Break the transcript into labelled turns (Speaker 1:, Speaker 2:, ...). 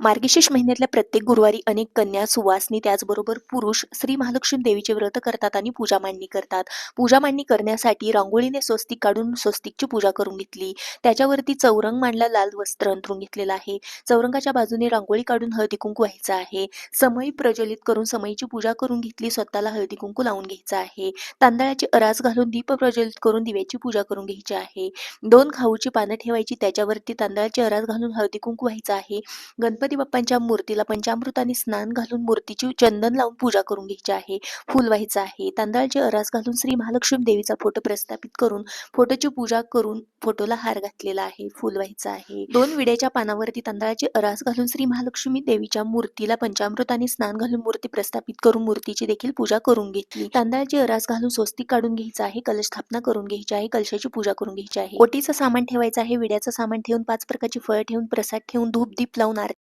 Speaker 1: मार्गशीर्ष महिन्यातल्या प्रत्येक गुरुवारी अनेक कन्या सुवासनी त्याचबरोबर पुरुष श्री महालक्ष्मी देवीचे व्रत करतात आणि पूजा मांडणी करतात. पूजा मांडणी करण्यासाठी रांगोळीने स्वस्तिक काढून स्वस्तिकची पूजा करून घेतली. त्याच्यावरती चौरंग मांडला लाल वस्त्र अंतरून घेतलेलं आहे. चौरंगाच्या बाजूने रांगोळी काढून हळदी कुंकू व्हायचं आहे. समई प्रज्वलित करून समयीची पूजा करून घेतली स्वतःला हळदी कुंकू लावून घ्यायचं आहे. तांदळाची अरास घालून दीप प्रज्वलित करून दिव्याची पूजा करून घ्यायची आहे. दोन खाऊची पानं ठेवायची त्याच्यावरती तांदळाची अरास घालून हळदी कुंकू व्हायचं आहे. गणपती बाप्पांच्या मूर्तीला पंचामृताने स्नान घालून मूर्तीची चंदन लावून पूजा करून घ्यायची आहे. फुल व्हायचं आहे. तांदळाची अरास घालून श्री महालक्ष्मी देवीचा फोटो प्रस्थापित करून फोटोची पूजा करून फोटोला हार घातलेला आहे. फुल व्हायचं आहे. दोन विड्याच्या पानावरती तांदळाची अरास घालून श्री महालक्ष्मी देवीच्या मूर्तीला पंचामृताने स्नान घालून मूर्ती प्रस्थापित करून मूर्तीची देखील पूजा करून घेतली. तांदळाची अरास घालून स्वस्तिक काढून घ्यायचं आहे. कलश स्थापना करून घ्यायची आहे. कलशाची पूजा करून घ्यायची आहे. ओटीचं सामान ठेवायचं आहे. विड्याचं सामान ठेवून पाच प्रकारची फळं ठेवून प्रसाद ठेवून धूप दीप लावून आर